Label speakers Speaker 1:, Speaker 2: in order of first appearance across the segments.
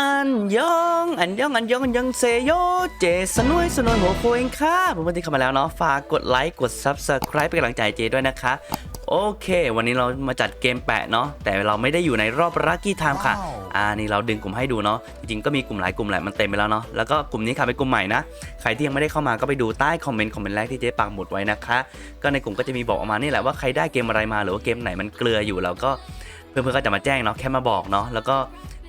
Speaker 1: อันยอง อันยอง อันยอง อันยองเซโย เจสนุยสนุยหัวโคเองค่ะผมวันนี้เข้ามาแล้วเนาะ ฝากกดไลค์ กด Subscribe เป็นกำลังใจให้เจด้วยนะคะ โอเค วันนี้เรามาจัดเกมแปะเนาะ แต่เราไม่ได้อยู่ในรอบรักกี้ไทม์ค่ะ
Speaker 2: ว้าว
Speaker 1: อ่า นี่เราดึงกลุ่มให้ดูเนาะ จริงๆ ก็มีกลุ่มหลายกลุ่มแหละ มันเต็มไปแล้วเนาะ แล้วก็กลุ่มนี้ค่ะเป็นกลุ่มใหม่นะ ใครที่ยังไม่ได้เข้ามาก็ไปดูใต้คอมเมนต์คอมเมนต์แรกที่เจ๊ปักหมุดไว้นะคะ ก็ในกลุ่มก็จะมีบอกออกมานี่แหละว่าใครได้เกมอะไรมาหรือว่าเกมไหนมันเกลืออยู่เราก็เพื่อนๆก็จะมาแจ้งเนาะแค่มาบอกเนาะแล้วก็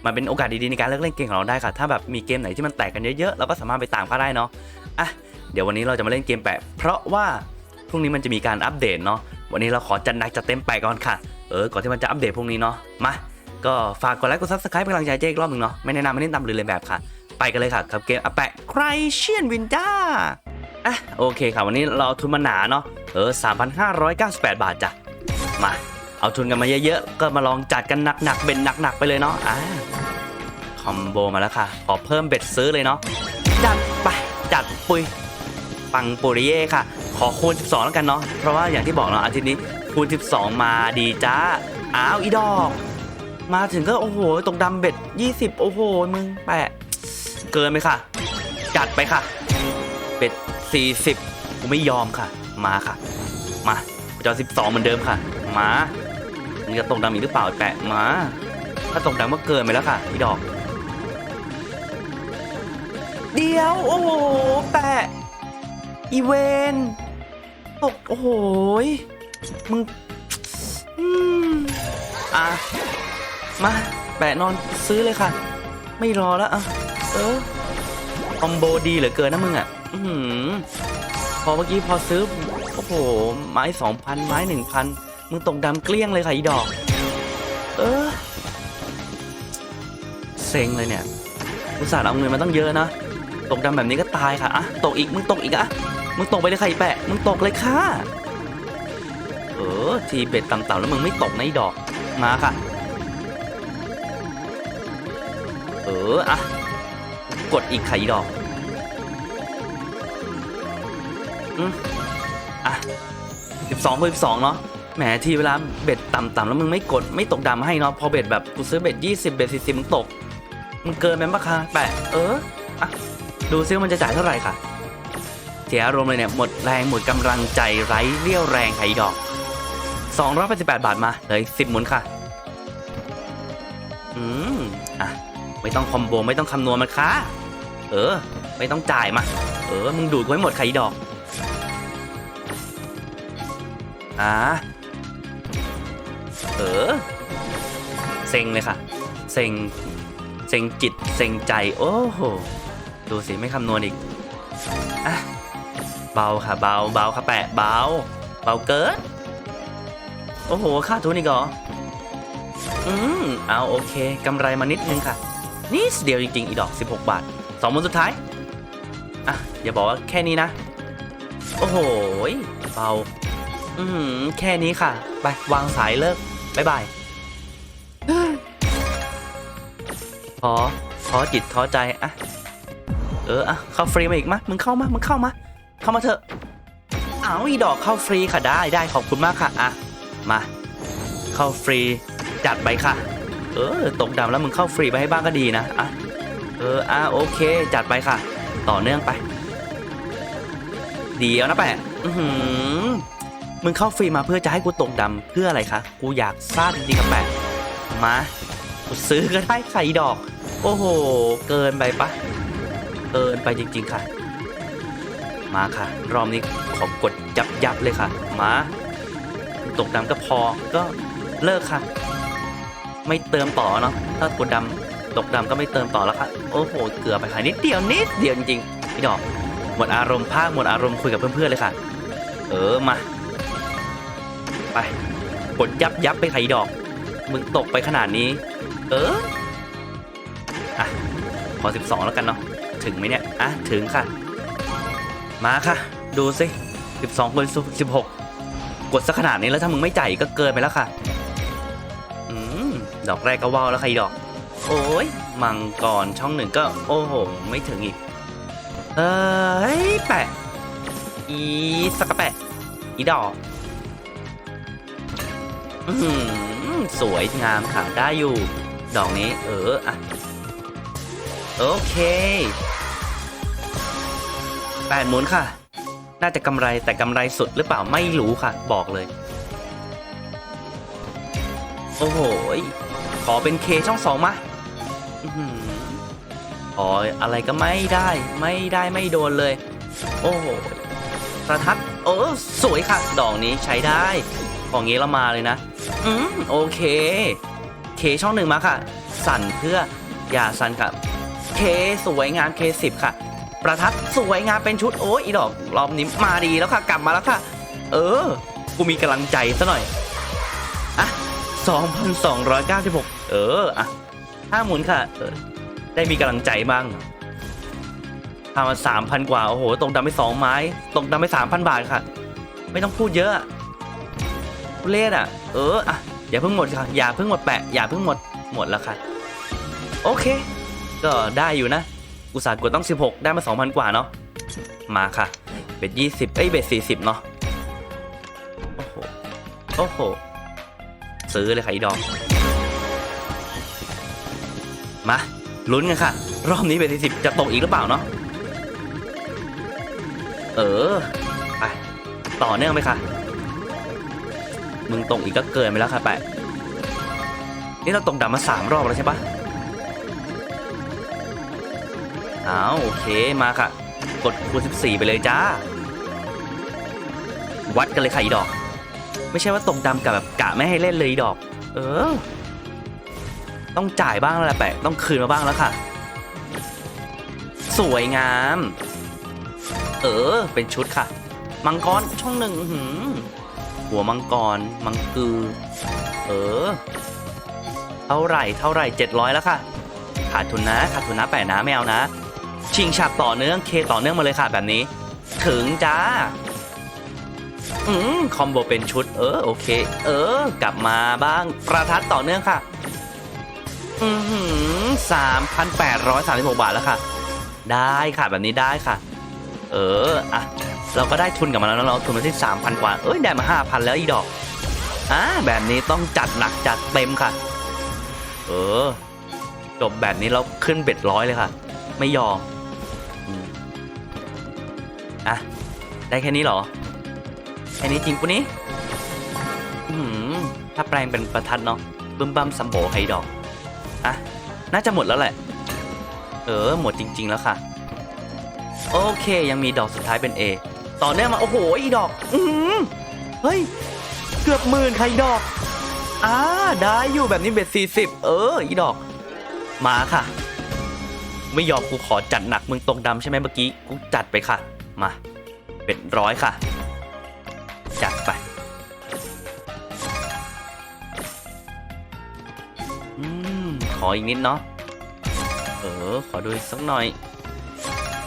Speaker 1: มันเป็นโอกาสดีๆในการเลือกเล่นเกมของเราได้ค่ะ ถ้าแบบมีเกมไหนที่มันแตกกันเยอะๆเราก็สามารถไปตามก็ได้เนาะอะเดี๋ยววันนี้เราจะมาเล่นเกมแปะเพราะว่าพรุ่งนี้มันจะมีการอัปเดตเนาะวันนี้เราขอจัดหนักจัดเต็มแปะก่อนค่ะเออก่อนที่มันจะอัปเดตพรุ่งนี้เนาะมาก็ฝากกดไลค์กดซับสไครป์เป็นกำลังใจเจ๊อีกรอบหนึ่งเนาะไม่แนะนำไม่เล่นตามเลยเลยแบบค่ะ ไปกันเลยค่ะกับเกมอแปะใครเชียนวินจ้าอะโอเคค่ะวันนี้เราเอาทุนมาหนาเนาะเออ 3,598 บาทจ้ะมา เอาทุนกันมาเยอะๆ ก็มาลองจัดกันหนักๆเบ็ดหนักๆ ไปเลยเนาะอ่าคอมโบมาแล้วค่ะ ขอเพิ่มเบ็ดซื้อเลยเนาะ จัดไป จัดปุย ปังปุริเย่ค่ะ ขอคูณ 12 แล้วกันเนาะ เพราะว่าอย่างที่บอกเนาะอาทิตย์นี้คูณ 12 มาดีจ้า อ้าวอีดอก มาถึงก็โอ้โห ตกดำเบ็ด 20 โอ้โห มึงแปะ เกินไปค่ะ จัดไปค่ะเป็ด 40 กูไม่ยอมค่ะ มาค่ะ มาจะเอ12 เหมือนเดิมค่ะ มา งจะตกดำอีกหรือเปล่าไอ้แปะมา ถ้าตกดำก็เกินไปแล้วค่ะพี่ดอก เดียว โอ้โห แปะ อีเวนตก โอ้โหยมึงอะ มา แปะนอนซื้อเลยค่ะ ไม่รอแล้วอะ เออคอมโบดีเหลือเกินนะมึงอะ อือพอเมื่อกี้พอซื้อ โอ้โห ไม้สองพันไม้หนึ่งพัน มึงตกดำเกลี้ยงเลยค่ะอีดอก เออเซ็งเลยเนี่ยอุตส่าห์เอาเงินมาตั้งเยอะนะ ตกดำแบบนี้ก็ตายค่ะอะตกอีก มึงตกอีกอะมึงตกไปเลยค่ะอีแปะ มึงตกเลยค่ะ เออ ทีเบ็ดต่ำๆแล้วมึงไม่ตกนะอีดอก มาค่ะ เอออะกดอีกไข่ดอกอืมอะสิบสองคูณสิบสองเนาะ แหมทีเวลาเบ็ดต่ำๆแล้วมึงไม่กดไม่ตกดำให้เนาะพอเบ็ดแบบกูซื้อเบ็ดยี่สิบเบ็ดสี่สิบมึงตกมึงเกินไปปะคะแปะเอออะดูซิว่ามันจะจ่ายเท่าไหร่ค่ะเสียอารมณ์เลยเนี่ยหมดแรงหมดกำลังใจไร้เรี่ยวแรงไข่ดอกสองร้อยแปดสิบแปดบาทมาเลยสิบหมุนค่ะอืมอะไม่ต้องคอมโบไม่ต้องคำนวณมันค่ะเออ ไม่ต้องจ่ายมา เออ มึงดูดกูให้หมดไข่ดอกอ่า อ เซ็งเลยค่ะ เซ็ง เซ็งจิต เซ็งใจ โอ้โห ดูสิ ไม่คำนวณอีกอะเบาค่ะ เบา เบาค่ะแปะ เบา เบาเกินโอ้โหค่าทุนอีกเหรอ อืม เอาโอเคกำไรมานิดนึงค่ะนิดเดียวจริงๆ อีดอก 16 บาทสองหมุนสุดท้าย อะ อย่าบอกว่าแค่นี้นะ โอ้โหเบา อืม แค่นี้ค่ะ ไป วางสายเลิก บายบาย ท้อท้อจิตท้อใจอะเอออะเข้าฟรีมาอีกมะมึงเข้ามามึงเข้ามา เข้ามาเถอะอ้าวอีดอกเข้าฟรีค่ะได้ได้ขอบคุณมากค่ะอะมา เข้าฟรีจัดไปค่ะ เออ ตกดำแล้วมึงเข้าฟรีไปให้บ้างก็ดีนะอะเอออะโอเค จัดไปค่ะ ต่อเนื่องไป เดี๋ยวนะแปะอือหือ มึงเข้าฟรีมาเพื่อจะให้กูตกดำเพื่ออะไรคะ กูอยากทราบจริงๆกับแปะมา กูซื้อก็ได้ไข่ดอก โอ้โห เกินไปปะ เกินไปจริง ๆ ค่ะ มาค่ะ รอบนี้ขอกดยับยับๆเลยค่ะ มา ตกดำก็พอ ก็เลิกค่ะ ไม่เติมต่อเนาะ ถ้ากดดำตกดำก็ไม่เติมต่อแล้วค่ะ โอ้โห เกือบไปค่ะนิดเดียวนิดเดียวจริงๆพี่ดอก หมดอารมณ์ภาคหมดอารมณ์คุยกับเพื่อนๆเลยค่ะ เออ มา ไปกดยับยับไปไข่ดอก มึงตกไปขนาดนี้ เอออะพอ12 แล้วกันเนาะถึงไหมเนี่ย อะ ถึงค่ะ มาค่ะ ดูสิ 12คน16 กดสักขนาดนี้แล้วถ้ามึงไม่จ่ายก็เกินไปแล้วค่ะ อืม ดอกแรกก็ว่าวแล้วค่ดอก โอ้ย มังกรช่องหนึ่งก็ โอ้โห ไม่ถึงอีก เอ้ยแปะ อีสกกะแปะ อีดอก สวยงามค่ะได้อยู่ ดอกนี้ เอออะโอเคแปดหมุนค่ะ น่าจะกำไรแต่กำไรสุดหรือเปล่าไม่รู้ค่ะ บอกเลย โอ้โหขอเป็นเคช่องสองมาขออะไรก็ไม่ได้ ไม่ได้ไม่โดนเลย โอ้โหประทัดโอ้สวยค่ะ ดอกนี้ใช้ได้ ของเงี้ยเรามาเลยนะอืมโอเค เคช่องหนึ่งมาค่ะ สั่นเพื่ออย่าสั่นค่ะ เคสวยงามเคสิบค่ะ ประทัดสวยงามเป็นชุดโอ้ยอีดอกรอบนี้มาดีแล้วค่ะ กลับมาแล้วค่ะ เออ กูมีกำลังใจซะหน่อยอะ2,296 เอออะห้าหมุนค่ะเออได้มีกำลังใจบ้างทำมาสามพันกว่า โอ้โหตกดำไปสองไม้ตกดำไปสามพันบาทค่ะ ไม่ต้องพูดเยอะ ทุเล่อะ เอออะอย่าเพิ่งหมดค่ะอย่าเพิ่งหมดแปะอย่าเพิ่งหมดหมดแล้วค่ะ โอเค ก็ได้อยู่นะ อุตสาห์กดต้อง 16 ได้มา 2,000 กว่าเนาะมาค่ะ เบ็ด20 เอ้ยเบ็ด40 เนาะโอ้โหโอ้โหซื้อเลยค่ะอีดอกมาลุ้นกันค่ะ รอบนี้เบ็ด40 จะตกอีกหรือเปล่าเนาะเออไปต่อเนื่องไปค่ะ มึงตกอีกก็เกินไปแล้วค่ะแปะนี่เราตกดำมาสามรอบแล้วใช่ปะเอาโอเคมาค่ะ กดคูณ14 ไปเลยจ้า วัดกันเลยค่ะอีดอก ไม่ใช่ว่าตกดำกับแบบกะไม่ให้เล่นเลยอีดอก เออ ต้องจ่ายบ้างแล้วแหละแปะต้องคืนมาบ้างแล้วค่ะ สวยงาม เออ เป็นชุดค่ะ มังกรช่องหนึ่งหือ หัวมังกร มังกือ เออ เท่าไหร่เท่าไหร่700แล้วค่ะ ขาดทุนนะ ขาดทุนนะแปะนะไม่เอานะ ชิงฉับต่อเนื่องเคต่อเนื่องมาเลยค่ะแบบนี้ ถึงจ้า อืมคอมโบเป็นชุด เออโอเค เออ กลับมาบ้าง ประทัดต่อเนื่องค่ะ อือหือสามพันแปดร้อยสามสิบหกบาทแล้วค่ะ ได้ค่ะแบบนี้ได้ค่ะ เออ อะ เราก็ได้ทุนกลับมาแล้วนะเราทุนมาที่สามพันกว่าเอ้ยได้มาห้าพันแล้วอีดอกอ่าแบบนี้ต้องจัดหนักจัดเต็มค่ะ เออ จบแบบนี้เราขึ้นเบ็ดร้อยเลยค่ะ ไม่ยอมอะได้แค่นี้เหรอ แค่นี้จริงปุนี้หือถ้าแปลงเป็นประทัดเนาะบึ้มบั้มซัมโบไฮดอกอะน่าจะหมดแล้วแหละ เออ หมดจริง ๆ แล้วค่ะ โอเค ยังมีดอกสุดท้ายเป็น A ต่อเนื่องมา โอ้โห อีดอก อือหือเฮ้ย เกือบหมื่นค่ดอก อ่า ได้อยู่แบบนี้เบ็ดสี่สิบ เออ อีดอก มาค่ะ ไม่ยอมกูขอจัดหนักมึงตรงดำใช่ไหมเมื่อกี้ กูจัดไปค่ะ มา เป็นร้อยค่ะ จัดไปอืมขออีกนิดเนาะ เออ ขอดูอีกสักหน่อย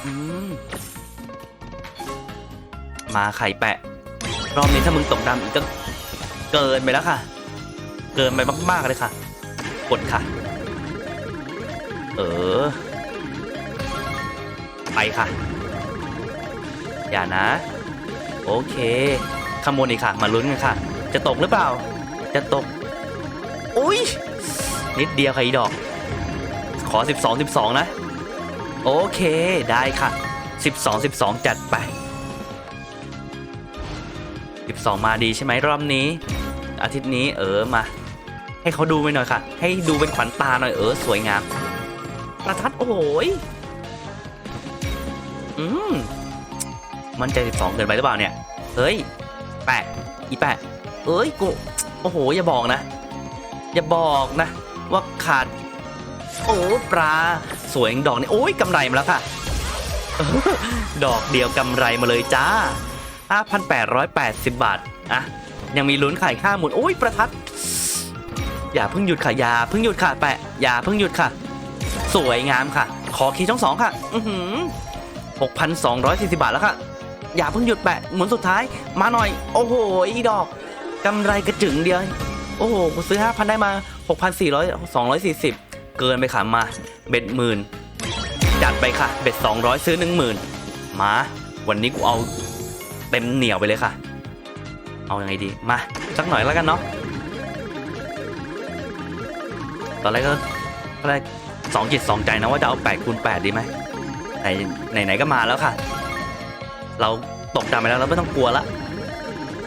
Speaker 1: อืม มาไข่แปะ รอบนี้ถ้ามึงตกดำอีกก็เกินไปแล้วค่ะ เกินไปมากๆเลยค่ะ กดค่ะ เออ ไปค่ะ อย่านะ โอเคขโมยอีกค่ะ มาลุ้นกันค่ะ จะตกหรือเปล่า จะตก อุ้ยนิดเดียวค่ะอีดอก ขอ 12 12 นะ โอเคได้ค่ะ 12 12 จัดไป 12 มาดีใช่ไหมรอบนี้ อาทิตย์นี้เออมา ให้เขาดูไปหน่อยค่ะ ให้ดูเป็นขวัญตาหน่อยเออสวยงามประทัดโอ้โหยอืมมันใจ12เกินไปหรือเปล่าเนี่ย เฮ้ยแปะอีแปะเอ้ยกูโอ้โหอย่าบอกนะ อย่าบอกนะ ว่าขาด โอ้ปลาสวยดอกนี่โอ้ยกำไรมาแล้วค่ะ ดอกเดียวกำไรมาเลยจ้า 5,880 บาท อะ ยังมีลุ้นขายค่าหมุนโอ้ยประทัด อย่าเพิ่งหยุดค่ะ อย่าเพิ่งหยุดค่ะ แปะ อย่าเพิ่งหยุดค่ะ สวยงามค่ะ ขอคีย์ช่องสองค่ะ อือหือ6,240 บาทแล้วค่ะ อย่าเพิ่งหยุดแปะ หมุนสุดท้าย มาหน่อย โอ้โห อีดอกกำไรกระจึงเดียว โอ้โหกูซื้อ 5,000 ได้มา 6,400 240 เกินไปค่ะมา เบ็ดหมื่นจัดไปค่ะ เบ็ด200 ซื้อ 10,000 มา วันนี้กูเอา เต็มเหนียวไปเลยค่ะ เอาอยังไงดี มาสักหน่อยแล้วกันเนาะ ตอนแรกก็ตอนแรกสองจิตสองใจนะว่าจะเอา8คูณ8ดีไหมไหนไหนก็มาแล้วค่ะ เราตกดำไปแล้วเราไม่ต้องกลัวละ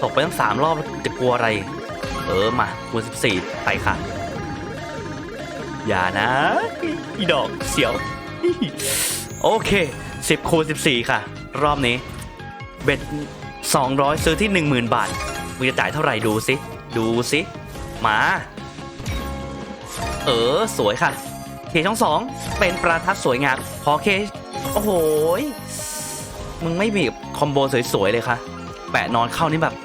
Speaker 1: ตกไปตั้งสามรอบจะกลัวอะไร เออมาคูณ14ไปค่ะ อย่านะ อีดอกเสียว โอเค10คูณ14ค่ะ รอบนี้ เบ็ด200 ซื้อที่ 10,000 บาทมึงจะจ่ายเท่าไหร่ดูสิ ดูสิมา เออ สวยค่ะ เคช่องสองเป็นประทัดสวยงามขอเค โอ้โหมึงไม่มีคอมโบสวย ๆ เลยค่ะ แปะนอนเข้านี่แบบ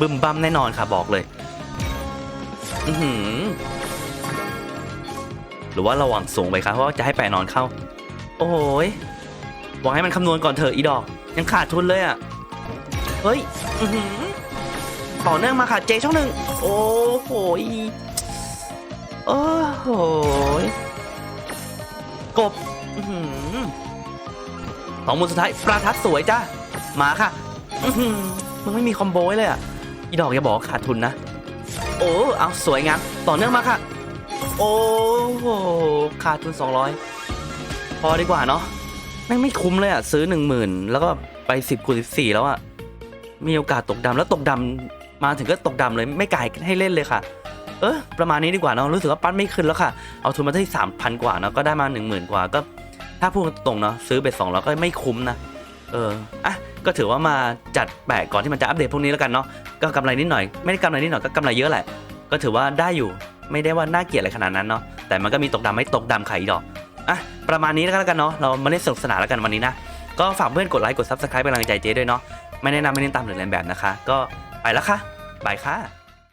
Speaker 1: บึมบัมแน่นอนค่ะบอกเลย อือหือ หรือว่าระหว่างสูงไปครับเพราะจะให้แปะนอนเข้า โอ้โหยหวังให้มันคำนวณก่อนเถอะอีดอก ยังขาดทุนเลยอะ เฮ้ยต่อเนื่องมาค่ะเจช่องหนึ่งโอ้โหโอ้โหกบอื้อหือสองมูลสุดท้ายประทัดสวยจ้ามาค่ะมึงไม่มีคอมโบไว้เลยอะอีดอกอย่าบอกขาดทุนนะ โอ้ เอาสวยงามต่อเนื่องมาค่ะ โอ้โหขาดทุน 200 พอดีกว่าเนาะแม่งไม่คุ้มเลยอะ ซื้อ 1 0,000 แล้วก็ไป 10คูณ14 แล้วอะ มีโอกาสตกดำแล้วตกดำมาถึงก็ตกดำเลยไม่กายให้เล่นเลยค่ะ เออประมาณนี้ดีกว่าเนาะรู้สึกว่าปั้นไม่ขึ้นแล้วค่ะ เอาทุนมาที่สามพันกว่าเนาะก็ได้มาหนึ่งหมื่นกว่าก็ ถ้าพูดตรงเนาะซื้อเบ็ดสองแล้วก็ไม่คุ้มนะเอออะก็ถือว่ามาจัดแปะก่อนที่มันจะอัปเดตพวกนี้แล้วกันเนาะก็กำไรนิดหน่อย ไม่ได้กำไรนิดหน่อยก็กำไรเยอะแหละ ก็ถือว่าได้อยู่ไม่ได้ว่าน่าเกลียดอะไรขนาดนั้นเนาะแต่มันก็มีตกดำไม่ตกดำขายอีดอกอะประมาณนี้แล้วกันเนาะเรามาเล่นสนุกสนานแล้วกันวันนี้นะก็ฝากเพื่อนกดไลค์กดซับสไครป์เป็นกำลังใจเจ๊ด้วยเนาะ ไม่แนะนำไม่เน้นตามหรือเลียนแบบนะคะ ก็ไปแล้วค่ะบายค่ะ